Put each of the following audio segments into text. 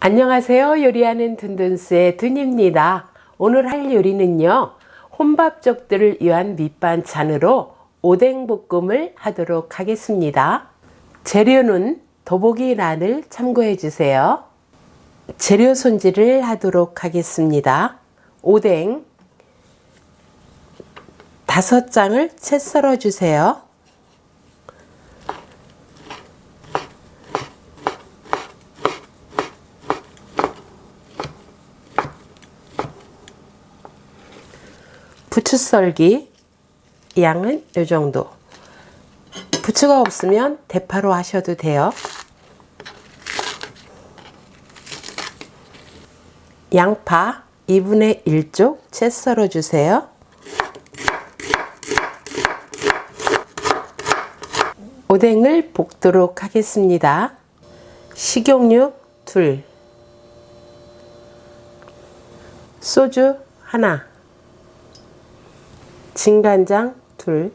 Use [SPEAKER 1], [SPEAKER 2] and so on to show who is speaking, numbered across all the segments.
[SPEAKER 1] 안녕하세요. 요리하는 둔둔스의 둔입니다. 오늘 할 요리는요. 혼밥족들을 위한 밑반찬으로 오뎅볶음을 하도록 하겠습니다. 재료는 더보기 란을 참고해 주세요. 재료 손질을 하도록 하겠습니다. 오뎅 다섯 장을 채 썰어 주세요. 부추 썰기 양은 이 정도. 부추가 없으면 대파로 하셔도 돼요. 양파 2분의 1쪽 채 썰어 주세요. 오뎅을 볶도록 하겠습니다. 식용유 둘, 소주 하나, 진간장 둘,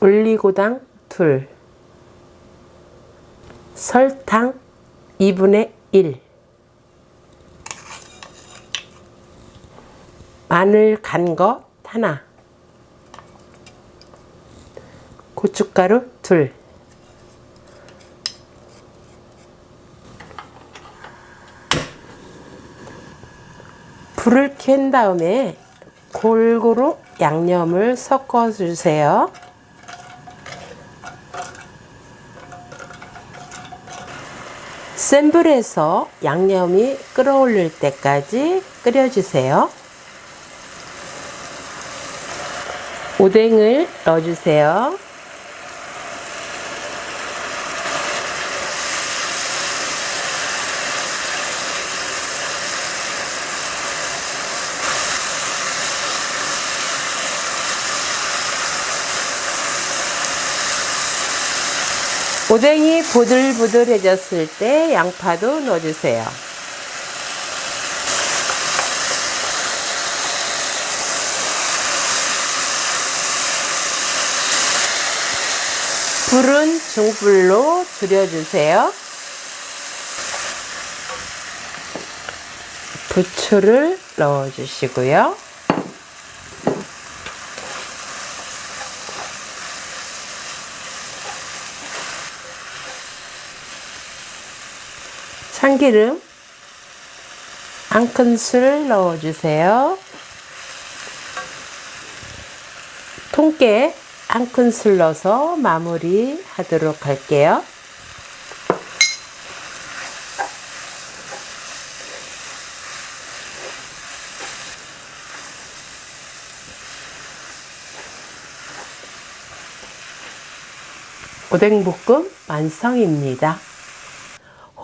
[SPEAKER 1] 올리고당 둘, 설탕 2분의 1, 마늘 간거 하나, 고춧가루 둘, 불을 켠 다음에 골고루 양념을 섞어 주세요. 센 불에서 양념이 끓어올릴 때까지 끓여주세요. 오뎅을 넣어주세요. 오뎅이 보들보들해졌을 때 양파도 넣어주세요. 불은 중불로 줄여주세요. 부추를 넣어주시고요. 참기름 한 큰술 넣어주세요. 통깨 한 큰술 넣어서 마무리 하도록 할게요. 오뎅볶음 완성입니다.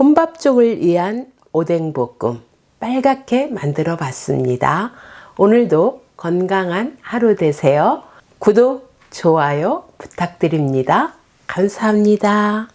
[SPEAKER 1] 혼밥족을 위한 오뎅 볶음 빨갛게 만들어 봤습니다. 오늘도 건강한 하루 되세요. 구독, 좋아요 부탁드립니다. 감사합니다.